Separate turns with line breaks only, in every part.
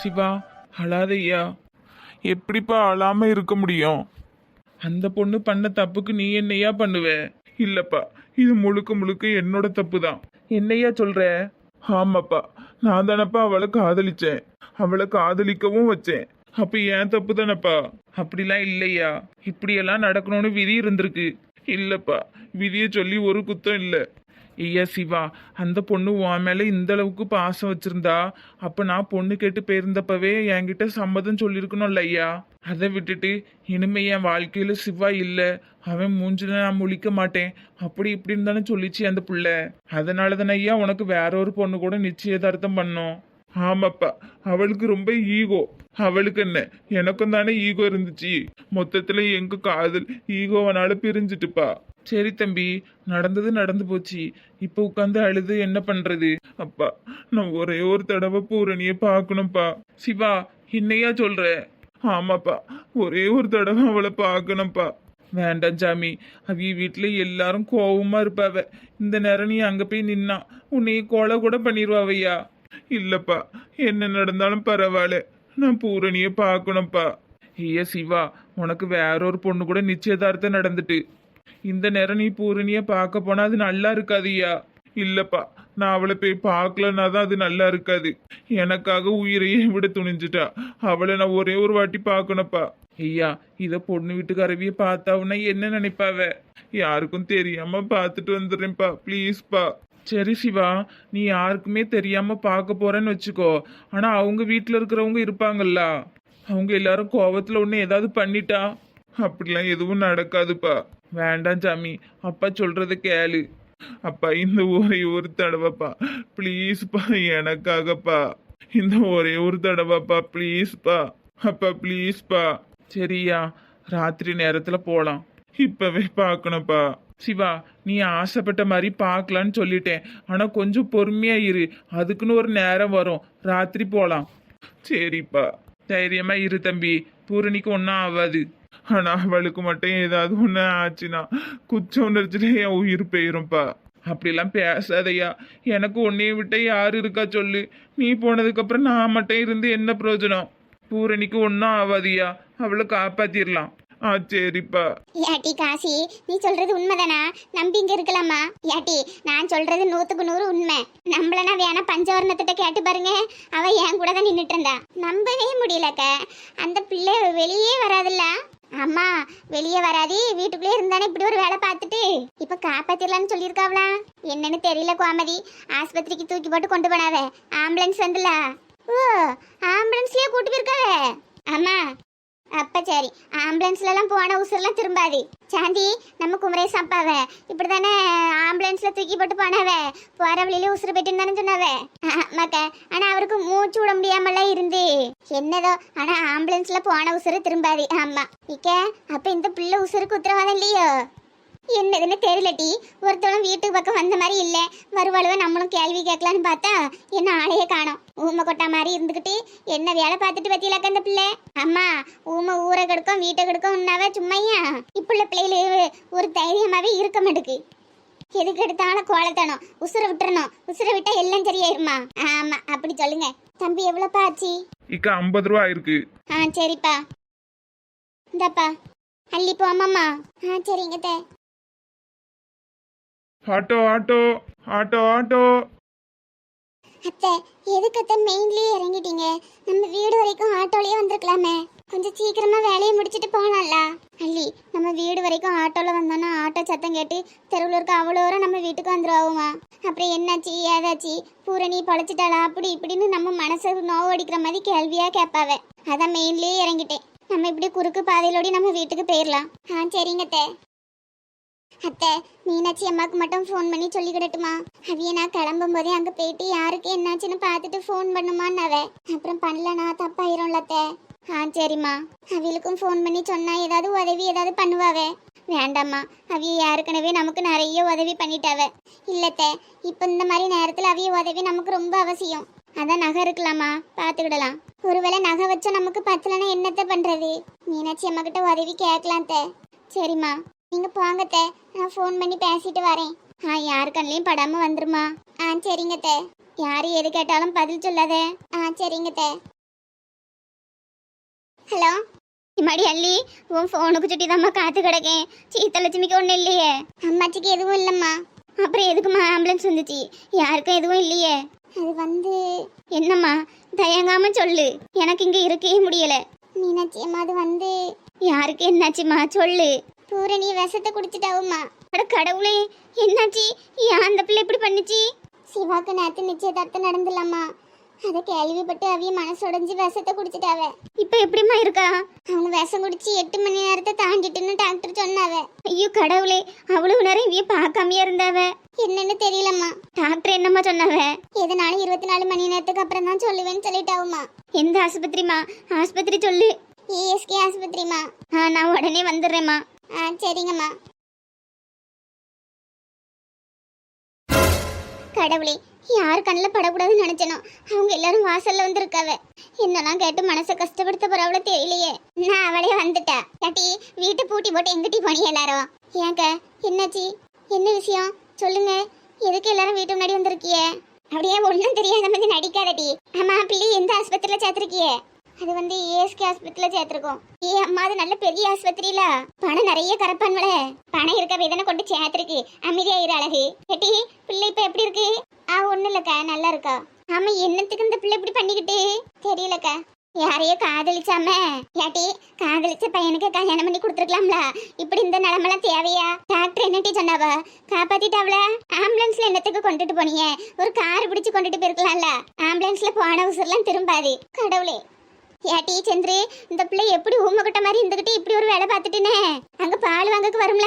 சிவா அழாதையா எப்படிப்பா அழாம இருக்க முடியும்? அந்த பொண்ணு பண்ண தப்புக்கு நீ என்னையா பண்ணுவ? இல்லப்பா இது முழுக்க முழுக்க என்னோட தப்பு தான் என்னையா சொல்ற? ஆமாப்பா நான் தானப்பா அவளை காதலிச்சேன். அவளை காதலிக்கவும் வச்சேன். அப்ப ஏன் தப்பு தானப்பா அப்படிலாம் இல்லையா? இப்படியெல்லாம் நடக்கணும்னு விதி இருந்திருக்கு. இல்லப்பா விதியை சொல்லி ஒரு குத்தம் இல்லை. ஐயா சிவா அந்த பொண்ணு உன் மேலே இந்த அளவுக்கு பாசம் வச்சிருந்தா அப்போ நான் பொண்ணு கேட்டு போயிருந்தப்பவே என்கிட்ட சம்மதம் சொல்லியிருக்கணும்ல ஐயா? அதை விட்டுட்டு இனிமே என் வாழ்க்கையில் சிவா இல்லை. அவன் மூஞ்சில நான் முழிக்க மாட்டேன். அப்படி இப்படின்னு தானே சொல்லிச்சு அந்த பிள்ளை. அதனால தானே ஐயா உனக்கு வேற ஒரு பொண்ணு கூட நிச்சயதார்த்தம் பண்ணோம். ஆமாப்பா அவளுக்கு ரொம்ப ஈகோ. அவளுக்கு என்ன? எனக்கும் தானே ஈகோ இருந்துச்சு. மொத்தத்தில் எங்க காதல் ஈகோவனால பிரிஞ்சிட்டுப்பா. சரி தம்பி நடந்தது நடந்து போச்சு. இப்போ உட்காந்து அழுது என்ன பண்றது? அப்பா நான் ஒரே ஒரு தடவை பூரணிய பார்க்கணும்ப்பா. சிவா என்னையா சொல்ற? ஆமாப்பா ஒரே ஒரு தடவை அவளை பார்க்கணும்ப்பா. வேண்டாம் சாமி அவிய வீட்டில் எல்லாரும் கோவமா இருப்பாவ. இந்த நேரம் நீ அங்க போய் நின்னா உன்னைய கொலை கூட பண்ணிடுவாவையா இல்லப்பா என்ன நடந்தாலும் பரவாயில்ல. நான் பூரணிய பார்க்கணும்ப்பா. ஐயா சிவா உனக்கு வேற ஒரு பொண்ணு கூட நிச்சயதார்த்தம் நடந்துட்டு. இந்த நேரம் நீ பூரணிய பார்க்க போனா அது நல்லா இருக்காதுயா? இல்லப்பா நான் அவளை போய் பார்க்கலன்னா தான் அது நல்லா இருக்காது. எனக்காக உயிரையே விட துணிஞ்சிட்டா. அவளை நான் ஒரே ஒரு வாட்டி பார்க்கணும்ப்பா. ஐயா இதை பொண்ணு வீட்டுக்காரவிய பார்த்தாவுன்னா என்ன நினைப்பாவ? யாருக்கும் தெரியாம பார்த்துட்டு வந்துடுறேன்ப்பா ப்ளீஸ்ப்பா. சரி சிவா நீ யாருக்குமே தெரியாம பார்க்க போறேன்னு வச்சுக்கோ. ஆனா அவங்க வீட்டில் இருக்கிறவங்க இருப்பாங்கல்ல. அவங்க எல்லாரும் கோவத்துல ஒண்ணு ஏதாவது பண்ணிட்டா? அப்படிலாம் எதுவும் நடக்காதுப்பா. வேண்டாம் சாமி. அப்பா சொல்றத கேளு. அப்பா இந்த ஒரே ஒரு தடவைப்பா. ப்ளீஸ்ப்பா எனக்காகப்பா. இந்த ஒரே ஒரு தடவைப்பா ப்ளீஸ்ப்பா அப்பா ப்ளீஸ்ப்பா சரியா ராத்திரி நேரத்துல போலாம். இப்பவே பார்க்கணும்ப்பா. சிவா நீ ஆசைப்பட்ட மாதிரி பார்க்கலான்னு சொல்லிட்டேன். ஆனால் கொஞ்சம் பொறுமையாக இரு. அதுக்குன்னு ஒரு நேரம் வரும். ராத்திரி போகலாம் சரிப்பா. தைரியமாக இரு தம்பி. பூரணிக்கு ஒன்றும் ஆகாது. ஆனா அவளுக்கு மட்டும் ஏதாவது ஒன்று ஆச்சுன்னா குச்ச உணர்ச்சியில என் உயிர் போயிரும்ப்பா அப்படிலாம் பேசாதையா. எனக்கு உன்னைய விட்ட யார் இருக்கா சொல்லு. நீ போனதுக்கு அப்புறம் நான் மட்டும் இருந்து என்ன பிரயோஜனம்? பூரணிக்கு ஒன்றும் ஆகாதியா அவளை காப்பாத்திரலாம். ஆ சரிப்பா.
யாட்டி காசி நீ சொல்றது உண்மைதானா? நம்பி இங்க இருக்கலாமா? யாட்டி நான் சொல்றது நூத்துக்கு நூறு உண்மை. நம்மளனா வேணா பஞ்சவர்ணத்திட்ட கேட்டு பாருங்க. அவ என் கூட தான் நின்றுட்டு இருந்தா. நம்பவே முடியலக்க. அந்த பிள்ளை வெளியே வராதுல்ல. அம்மா வெளியே வராது வீட்டுக்குள்ளே இருந்தானே இப்படி ஒரு வேலை பார்த்துட்டு? இப்போ காப்பாத்திரலாம்னு சொல்லியிருக்காவளா? என்னன்னு தெரியல கோமதி. ஆஸ்பத்திரிக்கு தூக்கி போட்டு கொண்டு போனாவே. ஆம்புலன்ஸ் வந்துல ஓ ஆம்புலன்ஸ்லயே கூட்டு போயிருக்காவே? அம்மா அப்ப சரி ஆம்புலன்ஸ்ல எல்லாம் போன உசுரெல்லாம் திரும்பாது. சாந்தி நம்ம குமரேச அப்பாவ. இப்படிதானே ஆம்புலன்ஸ்ல தூக்கி போட்டு போனவ. போற வழியில உசுறு போயிட்டு தானே சொன்னவ. மக்க ஆனா அவருக்கு மூச்சு விட முடியாமலாம் இருந்து. என்னதோ ஆனா ஆம்புலன்ஸ்ல போன உசுறு திரும்பாது. ஆமா இக்க அப்ப இந்த பிள்ளை உசுருக்கு உத்தரவாதம் இல்லையோ? என்னதுன்னு தெரியலட்டி ஒருத்தவங்க வீட்டுக்கு பக்கம் வந்த மாதிரி இல்லை. வருவாளுவ நம்மளும் கேள்வி கேட்கலான்னு பார்த்தா என்ன ஆளையே காணோம். ஊமை கொட்டா மாதிரி இருந்துக்கிட்டு என்ன வேலை பார்த்துட்டு பத்தியிலாக்க அந்த பிள்ளை? அம்மா ஊமை ஊரை கெடுக்கும் வீட்டை கெடுக்கும் உன்னாவ சும்மையா? இப்புள்ள பிள்ளைகளு ஒரு தைரியமாவே இருக்க மாட்டுக்கு. எதுக்கு எடுத்தாலும் கோலத்தணும் உசுர விட்டுறணும். உசுர விட்டா எல்லாம் சரியாயிருமா? ஆமா அப்படி சொல்லுங்க. தம்பி எவ்வளோப்பா ஆச்சு?
இக்கா ஐம்பது ரூபா இருக்கு.
ஆ சரிப்பா. இந்தாப்பா. அள்ளி போமாம்மா ஆ சரிங்க தே.
Auto auto auto auto.
அத்தை எதுக்கு அத்தை மெயின்லயே இறங்கிட்டீங்க? நம்ம வீடு வரைக்கும் ஆட்டோலயே வந்திருக்கலாமே. கொஞ்சம் சீக்கிரமா வேலையை முடிச்சிட்டு போகலாம்ல. அள்ளி நம்ம வீடு வரைக்கும் ஆட்டோல வந்தோம்னா ஆட்டோ சத்தம் கேட்டு தெருவில் இருக்க அவ்வளோ தூரம் நம்ம வீட்டுக்கு வந்துருவோமா? அப்புறம் என்னாச்சு ஏதாச்சு? பூரணி பழச்சிட்டாளா? அப்படி இப்படின்னு நம்ம மனசு நோவடிக்கிற மாதிரி கேள்வியா கேட்பாவ. அதான் மெயின்லயே இறங்கிட்டேன். நம்ம இப்படி குறுக்கு பாதையிலோடி நம்ம வீட்டுக்கு போயிடலாம் ஆ சரிங்க அத்தை. அத்தை மீனாட்சி அம்மாவுக்கு மட்டும் ஃபோன் பண்ணி சொல்லிக்கிடட்டுமா அவிய நான் கிளம்பும் போதே அங்கே போயிட்டு யாருக்கு என்னாச்சுன்னு பார்த்துட்டு ஃபோன் பண்ணுமான்னாவ. அப்புறம் பண்ணலனா தப்பாயிரும்ல அத்தை. ஆ சரிம்மா. அவளுக்கும் ஃபோன் பண்ணி சொன்னால் ஏதாவது உதவி ஏதாவது பண்ணுவாவே. வேண்டாம்மா. அவிய ஏற்கனவே நமக்கு நிறைய உதவி பண்ணிட்டாவ. இல்லத்த இப்போ இந்த மாதிரி நேரத்தில் அவிய உதவி நமக்கு ரொம்ப அவசியம். அதான் நகை இருக்கலாமா பார்த்துக்கிடலாம். ஒருவேளை நகை வச்சா நமக்கு பத்தலைன்னா என்னத்த பண்ணுறது மீனாட்சி அம்மா கிட்ட உதவி கேட்கலாம் தே சரிம்மா. நீங்க போங்க தே நான் ஃபோன் பண்ணி பேசிட்டு வரேன். ஆ யார் கண்ணையும் படாம வந்துருமா? ஆ சரிங்க தே யாரு எது கேட்டாலும் பதில் சொல்லாதே. ஆ சரிங்க தே ஹலோ? இம்மாடி அள்ளி உன் ஃபோனுக்கு சுட்டி தாம்மா காத்து கிடக்கேன். சீத்தலட்சுமிக்கு ஒன்றும் இல்லையே. அம்மாச்சிக்கு எதுவும் இல்லைம்மா. அப்புறம் எதுக்குமா ஆம்புலன்ஸ் வந்துச்சு? யாருக்கும் எதுவும் இல்லையே. அது வந்து என்னம்மா? தயங்காம சொல்லு. எனக்கு இங்க இருக்கவே முடியல. மீனாட்சி அம்மா அது வந்து யாருக்கு என்னாச்சுமா சொல்லு. பூரணி விஷத்தை குடிச்சிட்டாவும்மா. அட கடவுளே என்னாச்சு? ஏன் அந்த பிள்ளை இப்படி பண்ணுச்சு? சிவாக்கு நேத்து நிச்சயதார்த்தம் நடந்துலாமா அதை கேள்விப்பட்டு அவிய மனசு உடைஞ்சு விஷத்தை குடிச்சிட்டாவ. இப்ப எப்படிம்மா இருக்கா? அவங்க விஷம் குடிச்சு எட்டு மணி நேரத்தை தாண்டிட்டுன்னு டாக்டர் சொன்னாவ. ஐயோ கடவுளே அவ்வளவு நேரம் இவிய பார்க்காமயே இருந்தாவ? என்னன்னு தெரியலம்மா. டாக்டர் என்னம்மா சொன்னாவ? எதனாலும் இருபத்தி நாலு மணி நேரத்துக்கு அப்புறம் தான் சொல்லுவேன்னு சொல்லிட்டாவுமா எந்த ஆஸ்பத்திரிமா ஆஸ்பத்திரி சொல்லு. ஏஎஸ்கே ஆஸ்பத்திரிமா ஆ நான் உடனே வந்துடுறேம்மா. ஆ சரிங்கம்மா. கடவுளே யார் கண்ணில் படக்கூடாதுன்னு நினச்சனோ அவங்க எல்லாரும் வாசல்ல வந்திருக்காவ. என்னெல்லாம் கேட்டு மனசை கஷ்டப்படுத்த போறவள தெரியலையே. நான் அவளே வந்துட்டா. கட்டி வீட்டை பூட்டி போட்டு எங்கிட்டி போனீ எல்லாரும்? ஏங்க என்னாச்சு? என்ன விஷயம்? சொல்லுங்க. எதுக்கு எல்லாரும் வீட்டு முன்னாடி வந்திருக்கிய? அப்படியே ஒன்றும் தெரியாத மாதிரி நடிக்காதடி. ஆமா பிள்ளை எந்த ஆஸ்பத்திரியில சேர்த்துருக்கியே? அது வந்து ஏஎஸ்கே ஆஸ்பத்திரியில சேர்த்திருக்கோம். ஏ அம்மா அது நல்ல பெரிய ஆஸ்பத்திரியில. பணம் நிறைய கரப்பான்வல பணம் இருக்க வேதனை கொண்டு சேர்த்திருக்கு. அமைதியாயிரு அழகு. கட்டி பிள்ளை இப்ப எப்படி இருக்கு? ஆ ஒண்ணு இல்லக்கா நல்லா இருக்கா. ஆமா என்னத்துக்கு இந்த பிள்ளை இப்படி பண்ணிக்கிட்டு? தெரியலக்கா. யாரையோ காதலிச்சாம. ஏட்டி காதலிச்ச பையனுக்கு கல்யாணம் பண்ணி கொடுத்துருக்கலாம்ல. இப்படி இந்த நிலமெல்லாம் தேவையா? டாக்டர் என்னட்டி சொன்னாவ? காப்பாத்திட்டாவல ஆம்புலன்ஸ்ல என்னத்துக்கு கொண்டுட்டு போனீங்க? ஒரு கார் பிடிச்சு கொண்டுட்டு போயிருக்கலாம்ல. ஆம்புலன்ஸ்ல போன உசுர்லாம் திரும்பாது. கடவுளே. ஏட்டி சந்திரு இந்த பிள்ளை எப்படி ஊமக்கிட்ட மாதிரி இருந்துகிட்டு இப்படி ஒரு வேலை பார்த்துட்டுனே அங்க பால் வாங்கக்கு வரும்ல?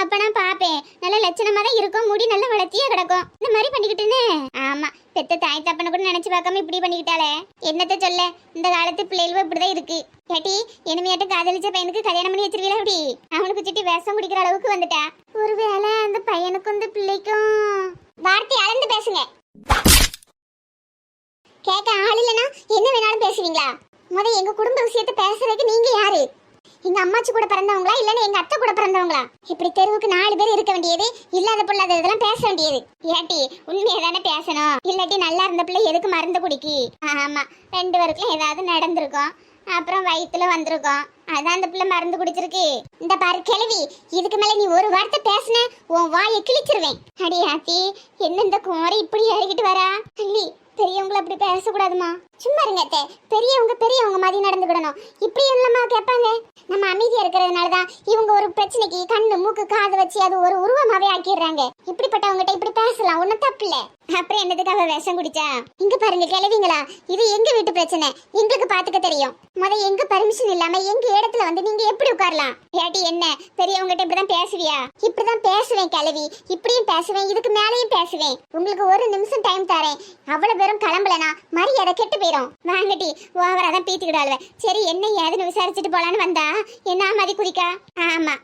அப்ப நான் பாப்பேன் நல்ல லட்சணமா தான் இருக்கும். முடி நல்ல வளர்த்தியா கிடக்கும். இந்த மாதிரி பண்ணிக்கிட்டுனே ஆமா. பெத்த தாய் தப்பனை கூட நினைச்சு பார்க்காம இப்படி பண்ணிக்கிட்டாளே. என்னத்த சொல்ல? இந்த காலத்து பிள்ளைகளும் இப்படிதான் இருக்கு. ஏட்டி இனிமையாட்டு காதலிச்ச பையனுக்கு கல்யாணம் பண்ணி வச்சிருவீங்களா அப்படி அவனுக்கு சுட்டி விஷம் குடிக்கிற அளவுக்கு வந்துட்டா. ஒருவேளை அந்த பையனுக்கும் இந்த பிள்ளைக்கும்? வார்த்தை அளந்து பேசுங்க. கேட்க ஆள் இல்லைன்னா என்ன வேணாலும் பேசுவீங்களா? முத எங்க குடும்ப விஷயத்தை பேசுறதுக்கு நீங்க யாரு? எங்க அம்மாச்சி கூட பிறந்தவங்களா இல்லன்னா எங்க அத்தை கூட பிறந்தவங்களா? இப்படி தெருவுக்கு நாலு பேர் இருக்க வேண்டியது இல்லாத பிள்ளை இதெல்லாம் பேச வேண்டியது. ஏட்டி உண்மையை தானே பேசணும். இல்லாட்டி நல்லா இருந்த பிள்ளை எதுக்கு மருந்து குடிக்கி? ஆமா ரெண்டு பேருக்கும் ஏதாவது நடந்திருக்கும். அப்புறம் வயிற்றுல வந்திருக்கும். அதான் அந்த பிள்ளை மருந்து குடிச்சிருக்கு. இந்த பாரு கிழவி இதுக்கு மேல நீ ஒரு வார்த்தை பேசுன உன் வாயை கிழிச்சிருவேன். அடி ஆத்தி என்ன இந்த குமாரி இப்படி ஏறிக்கிட்டு வரா? அள்ளி பெரியவங்கள அப்படி பேசக்கூடாதுமா? சும்மா இருங்க அத்தை. பெரியவங்க பெரியவங்க மாதிரி நடந்துக்கிடணும். இப்படி இல்லம்மா கேட்பாங்க? நம்ம அமைதியா இருக்கிறதுனால தான் கண்ணு மூக்கு காது வச்சு அது ஒரு உருவமாவே ஆக்கிடுறாங்க. இப்படிப்பட்டவங்ககிட்ட இப்படி பேசலாம். ஒன்றும் தப்பு இல்ல. அப்புறம் என்னதுக்காக விஷம் குடிச்சா? இங்க பாருங்க கிளவிங்களா. இது எங்க வீட்டு பிரச்சனை? எங்களுக்கு பாத்துக்க தெரியும். முத எங்க பர்மிஷன் இல்லாம எங்க இடத்துல வந்து நீங்க எப்படி உட்காரலாம்? ஏட்டி என்ன? பெரியவங்ககிட்ட இப்படிதான் பேசுவியா? இப்படிதான் பேசுவேன் கிளவி இப்படியும் பேசுவேன் இதுக்கு மேலேயும் பேசுவேன். உங்களுக்கு ஒரு நிமிஷம் டைம் தரேன். அவ்வளவு பேரும் கிளம்பலனா மரியாதை கெட்டு போயிடும் வாங்கட்டி ஓவரா தான் பீத்திக்கிடாளுவ சரி என்ன ஏதுன்னு விசாரிச்சுட்டு போலான்னு வந்தா? என்ன மாதிரி குடிக்கா ஆமா.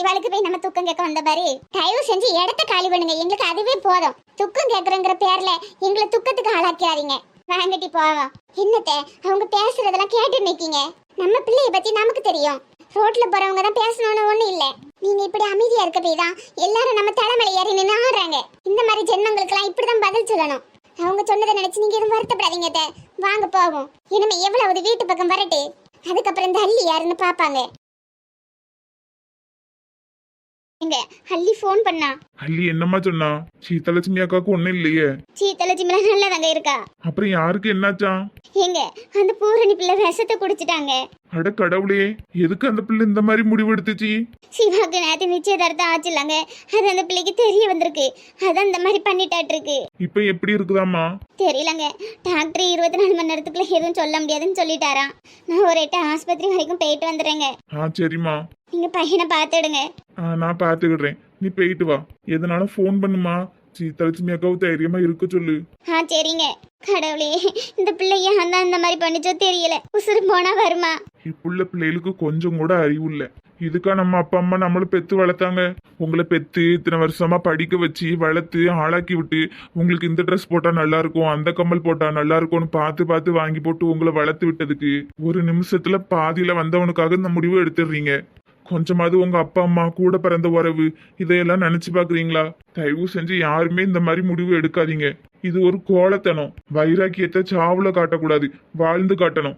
இவளுக்கு போய் நம்ம துக்கம் கேட்க வந்த பாரு. தயவு செஞ்சு இடத்த காலி பண்ணுங்க. எங்களுக்கு அதுவே போதும். துக்கம் கேட்கறங்கிற பேர்ல எங்களை துக்கத்துக்கு ஆளாக்கிறாதீங்க வாங்கட்டி போவோம். என்னத்த அவங்க பேசுறதெல்லாம் கேட்டு நிக்கீங்க. நம்ம பிள்ளைய பத்தி நமக்கு தெரியும். ரோட்ல போறவங்க தான் பேசணும்னு ஒண்ணு இல்ல. நீங்க இப்படி அமைதியா இருக்க போய் தான் எல்லாரும் நம்ம தலைமையில ஏறி நின்று ஆடுறாங்க இந்த மாதிரி ஜென்மங்களுக்கெல்லாம் இப்படிதான் பதில் சொல்லணும். அவங்க சொன்னதை நினைச்சு நீங்க எதுவும் வருத்தப்படாதீங்க வாங்க போவோம். இனிமே எவ்வளவு வீட்டு பக்கம் வரட்டு. அதுக்கப்புறம் இந்த அள்ளி யாருன்னு பாப்பாங்க. எங்க அள்ளி ஃபோன் பண்ணா.
அள்ளி என்னம்மா சொன்னா? சீத்தலட்சுமி அக்காவுக்கு ஒண்ணும் இல்லையே.
சீத்தலட்சி மேல நல்லதாங்க இருக்கா?
அப்புறம் யாருக்கு என்னாச்சாம்
ஏங்க அந்த பூரணி பிள்ளை விஷத்தை குடிச்சிட்டாங்க.
அட கடவுளே எதுக்கு அந்த பிள்ளை இந்த மாதிரி முடிவு எடுத்துச்சு
சிவாக்கு நேற்று நிச்சயதார்த்தம் ஆச்சுலங்க. அது அந்த பிள்ளைக்கு தெரிய வந்திருக்கு. அதான் இந்த மாதிரி பண்ணிட்டாட்டு இருக்கு
இப்ப எப்படி இருக்குதாம்மா?
தெரியலங்க. டாக்டர் இருபத்தி நாலு மணி நேரத்துக்குள்ள எதுவும் சொல்ல முடியாதுன்னு சொல்லிட்டாராம். நான் ஒரு எட்டு ஆஸ்பத்திரி வரைக்கும் போயிட்டு வந்துடுறேங்க.
ஆ சரிம்மா.
நீங்க பையனை பார்த்துடுங்க.
ஆ நான் பாத்துக்கிடுறேன் நீ போயிட்டு வா. எதனாலும் ஃபோன் பண்ணுமா? சீத்தலட்சுமி அக்காவை தைரியமா இருக்க சொல்லு.
ஆ சரிங்க. கடவுளே இந்த பிள்ளைய அந்த இந்த மாதிரி பண்ணிச்சோ தெரியல. உசுறு போனா வருமா?
இப்புள்ள பிள்ளைகளுக்கு கொஞ்சம் கூட அறிவு இல்ல. இதுக்கா நம்ம அப்பா அம்மா நம்மள பெத்து வளர்த்தாங்க. உங்களை பெத்து இத்தனை வருஷமா படிக்க வச்சு வளர்த்து ஆளாக்கி விட்டு உங்களுக்கு இந்த ட்ரெஸ் போட்டா நல்லா இருக்கும் அந்த கம்மல் போட்டா நல்லா இருக்கும்னு பார்த்து பார்த்து வாங்கி போட்டு உங்களை வளர்த்து விட்டதுக்கு ஒரு நிமிஷத்துல பாதியில வந்தவனுக்காக இந்த முடிவு எடுத்துடுறீங்க. கொஞ்சமாவது உங்க அப்பா அம்மா கூட பிறந்த உறவு இதையெல்லாம் நினைச்சு பாக்குறீங்களா? தயவு செஞ்சு யாருமே இந்த மாதிரி முடிவு எடுக்காதீங்க. இது ஒரு கோலத்தனம். வைராக்கியத்தை சாவுல காட்டக்கூடாது. வாழ்ந்து காட்டணும்.